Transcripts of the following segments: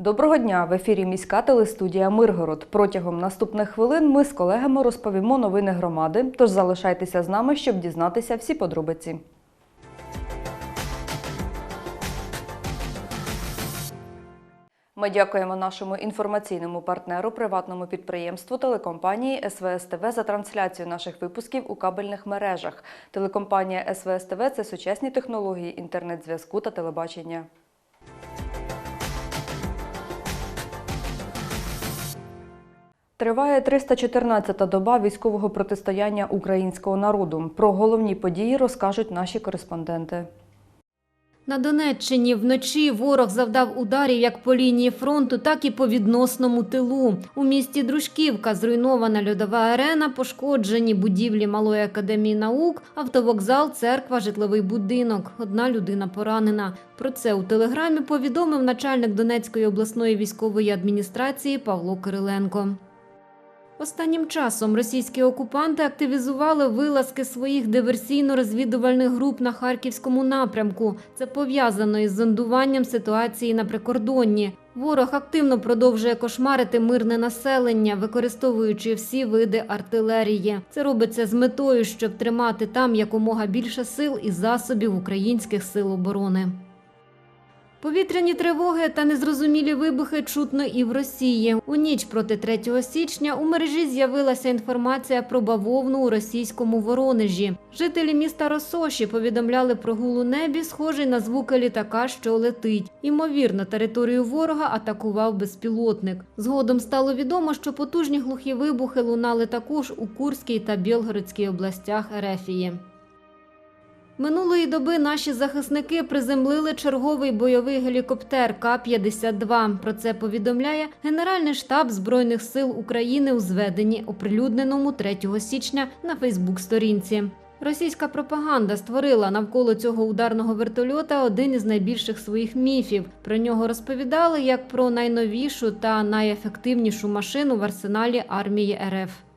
Доброго дня! В ефірі міська телестудія Миргород. Протягом наступних хвилин ми з колегами розповімо новини громади. Тож залишайтеся з нами, щоб дізнатися всі подробиці. Ми дякуємо нашому інформаційному партнеру, приватному підприємству телекомпанії СВС ТВ за трансляцію наших випусків у кабельних мережах. Телекомпанія СВС ТВ – це сучасні технології інтернет-зв'язку та телебачення. Триває 314-та доба військового протистояння українського народу. Про головні події розкажуть наші кореспонденти. На Донеччині вночі ворог завдав ударів як по лінії фронту, так і по відносному тилу. У місті Дружківка зруйнована льодова арена, пошкоджені будівлі Малої академії наук, автовокзал, церква, житловий будинок. Одна людина поранена. Про це у телеграмі повідомив начальник Донецької обласної військової адміністрації Павло Кириленко. Останнім часом російські окупанти активізували вилазки своїх диверсійно-розвідувальних груп на харківському напрямку. Це пов'язано із зондуванням ситуації на прикордонні. Ворог активно продовжує кошмарити мирне населення, використовуючи всі види артилерії. Це робиться з метою, щоб тримати там якомога більше сил і засобів українських сил оборони. Повітряні тривоги та незрозумілі вибухи чутно і в Росії. У ніч проти 3 січня у мережі з'явилася інформація про бавовну у російському Воронежі. Жителі міста Росоші повідомляли про гул у небі, схожий на звуки літака, що летить. Імовірно, територію ворога атакував безпілотник. Згодом стало відомо, що потужні глухі вибухи лунали також у Курській та Білгородській областях Ерефії. Минулої доби наші захисники приземлили черговий бойовий гелікоптер К-52. Про це повідомляє Генеральний штаб Збройних сил України у зведенні, оприлюдненому 3 січня на Фейсбук-сторінці. Російська пропаганда створила навколо цього ударного вертольота один із найбільших своїх міфів. Про нього розповідали як про найновішу та найефективнішу машину в арсеналі армії РФ.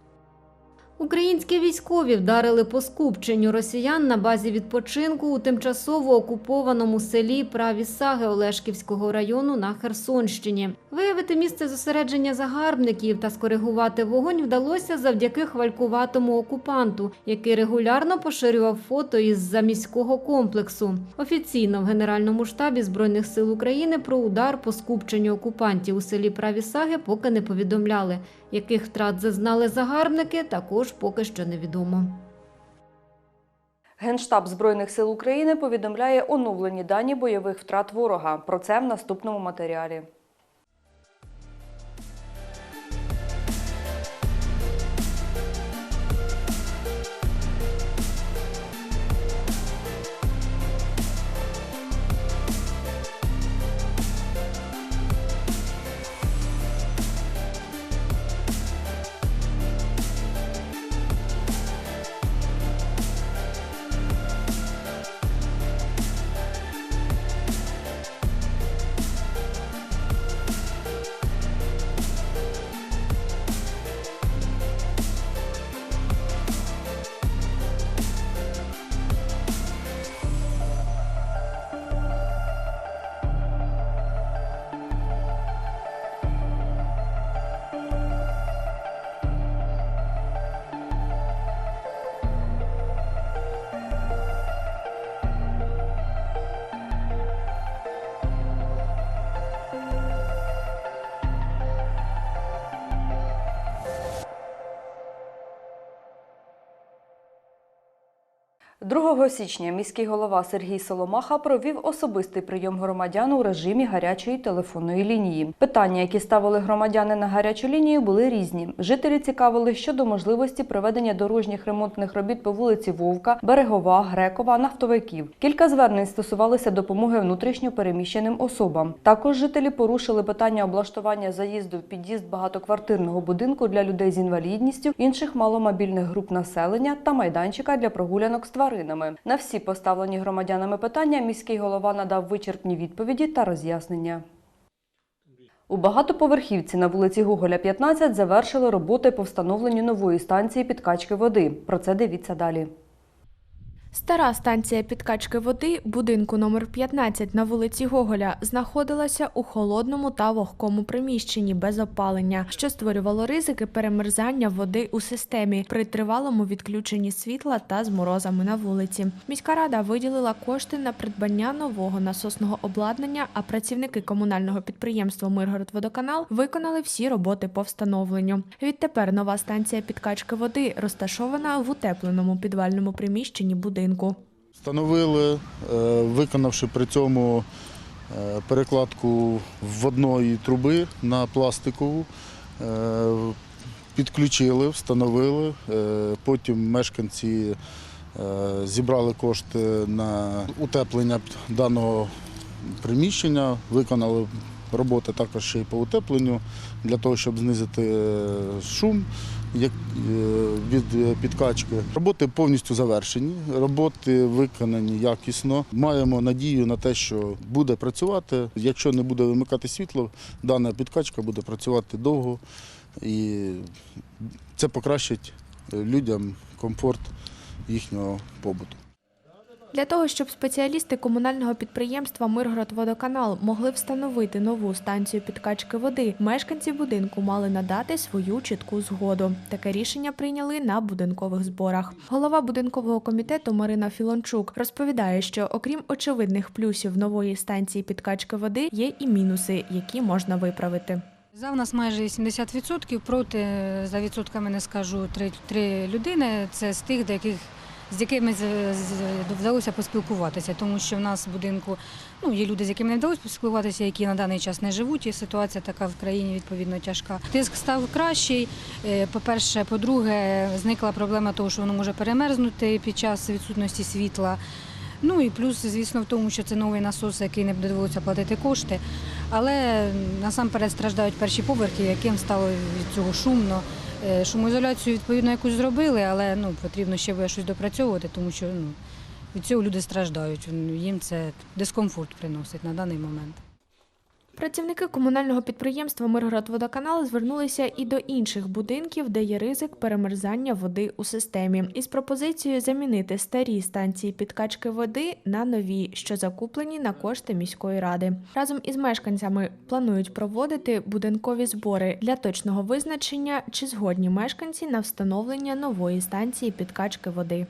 Українські військові вдарили по скупченню росіян на базі відпочинку у тимчасово окупованому селі Праві Саги Олешківського району на Херсонщині. Виявити місце зосередження загарбників та скоригувати вогонь вдалося завдяки хвалькуватому окупанту, який регулярно поширював фото із заміського комплексу. Офіційно в Генеральному штабі Збройних сил України про удар по скупченню окупантів у селі Праві Саги поки не повідомляли. Яких втрат зазнали загарбники, також поки що невідомо. Генштаб Збройних сил України повідомляє оновлені дані бойових втрат ворога. Про це в наступному матеріалі. – 2 січня міський голова Сергій Соломаха провів особистий прийом громадян у режимі гарячої телефонної лінії. Питання, які ставили громадяни на гарячу лінію, були різні. Жителі цікавили щодо можливості проведення дорожніх ремонтних робіт по вулиці Вовка, Берегова, Грекова, нафтовиків. Кілька звернень стосувалися допомоги внутрішньо переміщеним особам. Також жителі порушили питання облаштування заїзду в під'їзд багатоквартирного будинку для людей з інвалідністю, інших маломобільних груп населення та майданчика для прогулянок з тваринами. На всі поставлені громадянами питання міський голова надав вичерпні відповіді та роз'яснення. У багатоповерхівці на вулиці Гоголя, 15 завершили роботи по встановленню нової станції підкачки води. Про це дивіться далі. Стара станція підкачки води будинку номер 15 на вулиці Гоголя знаходилася у холодному та вогкому приміщенні без опалення, що створювало ризики перемерзання води у системі при тривалому відключенні світла та з морозами на вулиці. Міська рада виділила кошти на придбання нового насосного обладнання, а працівники комунального підприємства Миргородводоканал виконали всі роботи по встановленню. Відтепер нова станція підкачки води розташована в утепленому підвальному приміщенні будинку. Встановили, е, виконавши при цьому е, перекладку вводної труби на пластикову, е, підключили, встановили. Потім мешканці зібрали кошти на утеплення даного приміщення, виконали роботи також й по утепленню для того, щоб знизити шум від підкачки. Роботи повністю завершені, роботи виконані якісно. Маємо надію на те, що буде працювати. Якщо не буде вимикати світло, дана підкачка буде працювати довго і це покращить людям комфорт їхнього побуту. Для того, щоб спеціалісти комунального підприємства Миргородводоканал могли встановити нову станцію підкачки води, мешканці будинку мали надати свою чітку згоду. Таке рішення прийняли на будинкових зборах. Голова будинкового комітету Марина Філончук розповідає, що окрім очевидних плюсів нової станції підкачки води, є і мінуси, які можна виправити. За в нас майже 70%, проти за відсотками не скажу три, людини. Це з тих, до яких з якими вдалося поспілкуватися, тому що в нас в будинку ну, є люди, з якими не вдалося поспілкуватися, які на даний час не живуть, і ситуація така в країні відповідно тяжка. Тиск став кращий. Е, По-перше, по-друге, зникла проблема того, що воно може перемерзнути під час відсутності світла. Ну і плюс, звісно, в тому, що це новий насос, який не довелося платити кошти. Але насамперед страждають перші поверхи, яким стало від цього шумно. Е, Шумоізоляцію відповідно якусь зробили, але ну потрібно ще щось допрацьовувати, тому що ну від цього люди страждають. Їм це дискомфорт приносить на даний момент. Працівники комунального підприємства Миргородводоканал звернулися і до інших будинків, де є ризик перемерзання води у системі, із пропозицією замінити старі станції підкачки води на нові, що закуплені на кошти міської ради. Разом із мешканцями планують проводити будинкові збори для точного визначення, чи згодні мешканці на встановлення нової станції підкачки води.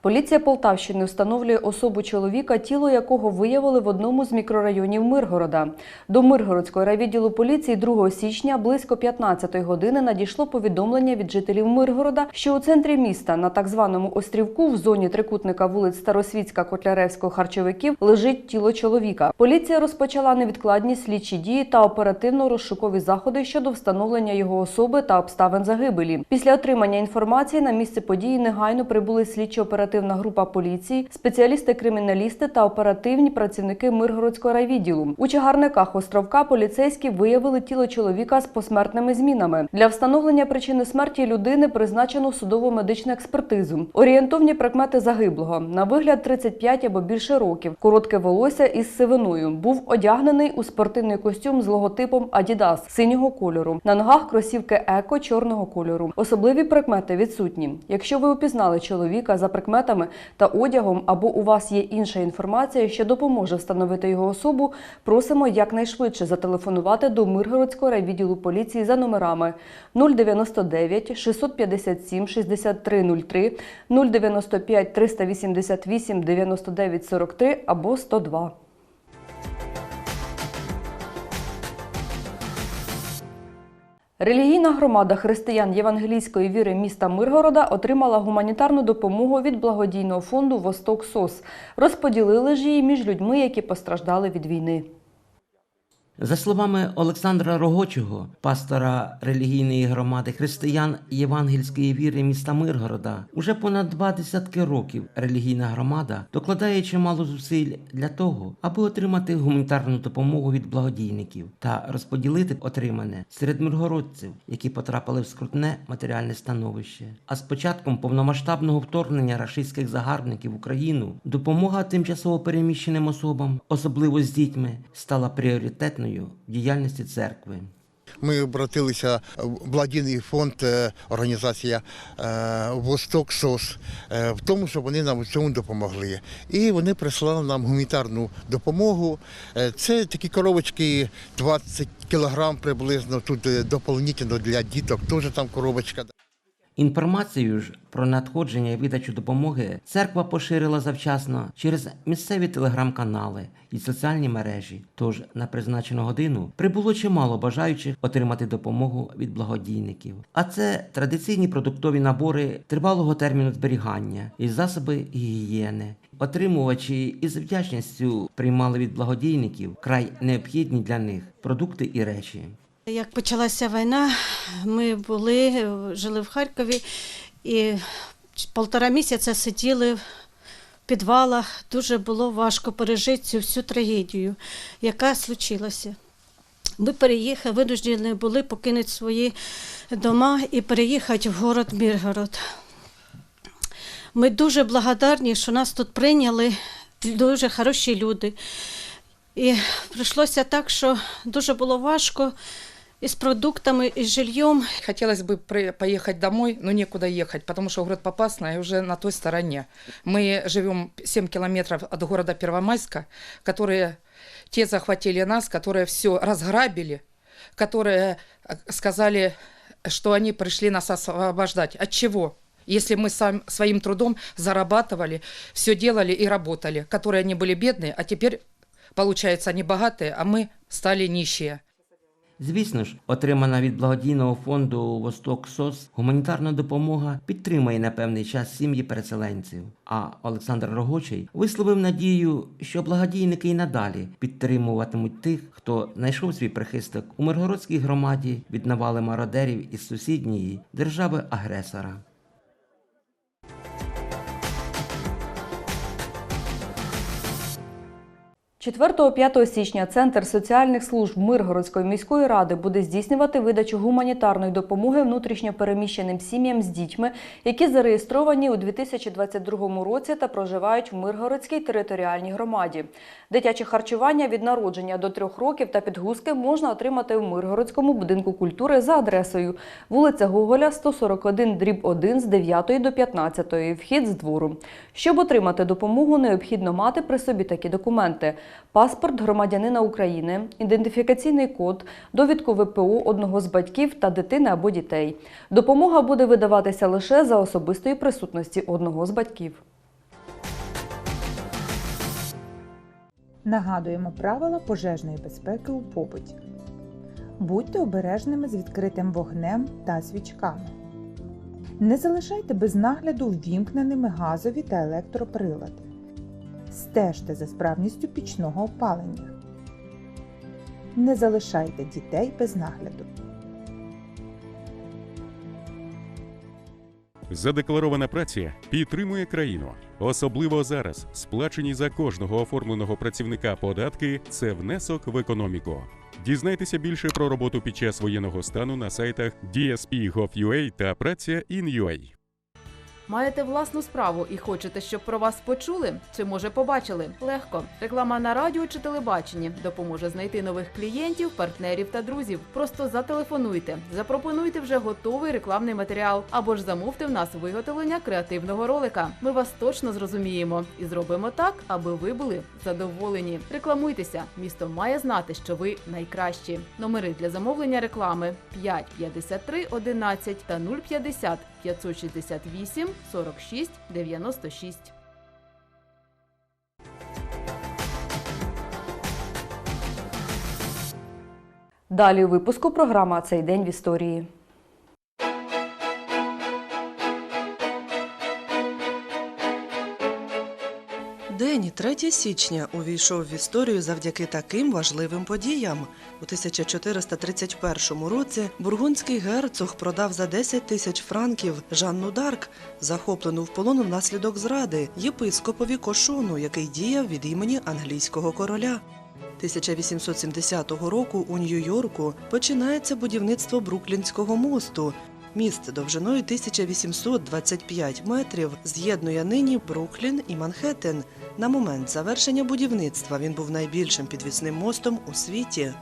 Поліція Полтавщини встановлює особу чоловіка, тіло якого виявили в одному з мікрорайонів Миргорода. До Миргородського райвідділу поліції 2 січня близько 15-ї години надійшло повідомлення від жителів Миргорода, що у центрі міста на так званому острівку в зоні трикутника вулиць Старосвітська, Котляревського, Харчовиків лежить тіло чоловіка. Поліція розпочала невідкладні слідчі дії та оперативно-розшукові заходи щодо встановлення його особи та обставин загибелі. Після отримання інформації на місце події негайно прибули слідчо-оперативна група поліції, спеціалісти-криміналісти та оперативні працівники Миргородського райвідділу. У чагарниках островка поліцейські виявили тіло чоловіка з посмертними змінами. Для встановлення причини смерті людини призначено судово медичну експертизу. Орієнтовні прикмети загиблого на вигляд 35 або більше років. Коротке волосся із сивиною. Був одягнений у спортивний костюм з логотипом Adidas синього кольору. На ногах кросівки еко чорного кольору. Особливі прикмети відсутні. Якщо ви упізнали чоловіка за прикметами та одягом, або у вас є інша інформація, що допоможе встановити його особу, просимо якнайшвидше зателефонувати до Миргородського райвідділу поліції за номерами 099 657 6303, 095 388 99 43 або 102. Релігійна громада християн євангелійської віри міста Миргорода отримала гуманітарну допомогу від благодійного фонду Восток СОС. Розподілили ж її між людьми, які постраждали від війни. За словами Олександра Рогочого, пастора релігійної громади християн Євангельської віри міста Миргорода, уже понад два десятки років релігійна громада докладає чимало зусиль для того, аби отримати гуманітарну допомогу від благодійників та розподілити отримане серед миргородців, які потрапили в скрутне матеріальне становище. А з початком повномасштабного вторгнення рашистських загарбників в Україну допомога тимчасово переміщеним особам, особливо з дітьми, стала пріоритетною в діяльності церкви. Ми обратилися в благодійний фонд, е, організація е, Восток СОС, е, в тому, щоб вони нам у цьому допомогли. І вони прислали нам гуманітарну допомогу. Це такі коробочки 20 кілограм приблизно. Тут доповнительно для діток, теж там коробочка. Інформацію ж про надходження і видачу допомоги церква поширила завчасно через місцеві телеграм-канали і соціальні мережі. Тож на призначену годину прибуло чимало бажаючих отримати допомогу від благодійників. А це традиційні продуктові набори тривалого терміну зберігання і засоби гігієни. Отримувачі із вдячністю приймали від благодійників край необхідні для них продукти і речі. Як почалася війна, ми були, жили в Харкові і полтора місяця сиділи в підвалах. Дуже було важко пережити цю всю трагедію, яка случилася. Ми переїхали, винуждені були покинути свої дома і переїхати в город Міргород. Ми дуже благодарні, що нас тут прийняли дуже хороші люди. І прийшлося так, що дуже було важко і з продуктами, і з жильем. Хотелось бы поехать домой, но некуда ехать, потому что город Попасная уже на той стороне. Мы живем 7 километров от города Первомайска, которые те захватили нас, которые все разграбили, которые э, сказали, что они пришли нас освобождать. От чего? Если мы сам, своим трудом зарабатывали, все делали и работали, которые они были бедные, а теперь, получается, они богатые, а мы стали нищие. Звісно ж, отримана від благодійного фонду Восток СОС гуманітарна допомога підтримає на певний час сім'ї переселенців. А Олександр Рогочий висловив надію, що благодійники й надалі підтримуватимуть тих, хто знайшов свій прихисток у Миргородській громаді від навали мародерів із сусідньої держави-агресора. 4-5 січня Центр соціальних служб Миргородської міської ради буде здійснювати видачу гуманітарної допомоги внутрішньо переміщеним сім'ям з дітьми, які зареєстровані у 2022 році та проживають в Миргородській територіальній громаді. Дитяче харчування від народження до трьох років та підгузки можна отримати в Миргородському будинку культури за адресою вулиця Гоголя, 141, дріб 1 з 9 до 15, вхід з двору. Щоб отримати допомогу, необхідно мати при собі такі документи: паспорт громадянина України, ідентифікаційний код, довідку ВПО одного з батьків та дитини або дітей. Допомога буде видаватися лише за особистої присутності одного з батьків. Нагадуємо правила пожежної безпеки у побуті. Будьте обережними з відкритим вогнем та свічками. Не залишайте без нагляду ввімкненими газові та електроприлади. Стежте за справністю пічного опалення. Не залишайте дітей без нагляду. Задекларована праця підтримує країну. Особливо зараз сплачені за кожного оформленого працівника податки це внесок в економіку. Дізнайтеся більше про роботу під час воєнного стану на сайтах DSP.gov.ua та праця.in.ua. Маєте власну справу і хочете, щоб про вас почули чи може побачили? Легко. Реклама на радіо чи телебаченні допоможе знайти нових клієнтів, партнерів та друзів. Просто зателефонуйте, запропонуйте вже готовий рекламний матеріал або ж замовте в нас виготовлення креативного ролика. Ми вас точно зрозуміємо і зробимо так, аби ви були задоволені. Рекламуйтеся. Місто має знати, що ви найкращі. Номери для замовлення реклами 5 53 11 та 050 568 46 96. Далі у випуску програма Цей день в історії. 3 січня увійшов в історію завдяки таким важливим подіям. У 1431 році бургундський герцог продав за 10 тисяч франків Жанну Дарк, захоплену в полон внаслідок зради, єпископові Кошону, який діяв від імені англійського короля. 1870 року у Нью-Йорку починається будівництво Бруклінського мосту. Міст довжиною 1825 метрів з'єднує нині Бруклін і Манхеттен. На момент завершення будівництва він був найбільшим підвісним мостом у світі.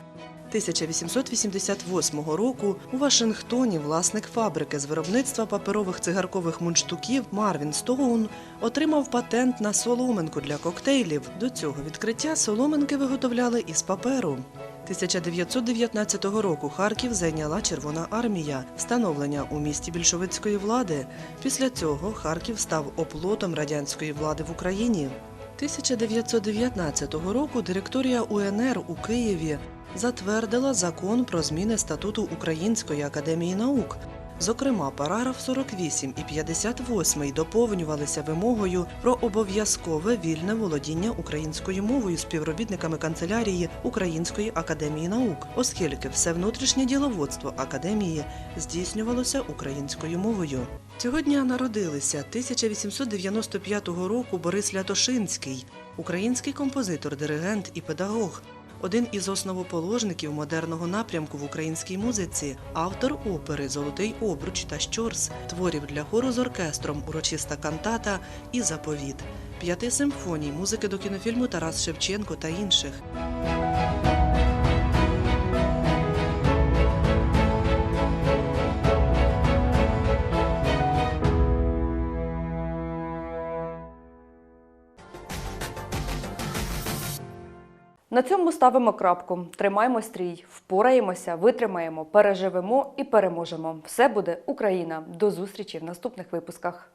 1888 року у Вашингтоні власник фабрики з виробництва паперових цигаркових мундштуків Марвін Стоун отримав патент на соломинку для коктейлів. До цього відкриття соломинки виготовляли із паперу. 1919 року Харків зайняла Червона армія, встановлення у місті більшовицької влади. Після цього Харків став оплотом радянської влади в Україні. 1919 року директорія УНР у Києві затвердила закон про зміни статуту Української академії наук. Зокрема, параграф 48 і 58 доповнювалися вимогою про обов'язкове вільне володіння українською мовою співробітниками канцелярії Української академії наук, оскільки все внутрішнє діловодство академії здійснювалося українською мовою. Цього дня народилися 1895 року Борис Лятошинський, український композитор, диригент і педагог. Один із основоположників модерного напрямку в українській музиці, автор опери Золотий обруч та щорс, творів для хору з оркестром, урочиста кантата і заповіт, п'яти симфоній, музики до кінофільму Тарас Шевченко та інших. На цьому ставимо крапку. Тримаємо стрій, впораємося, витримаємо, переживемо і переможемо. Все буде Україна. До зустрічі в наступних випусках.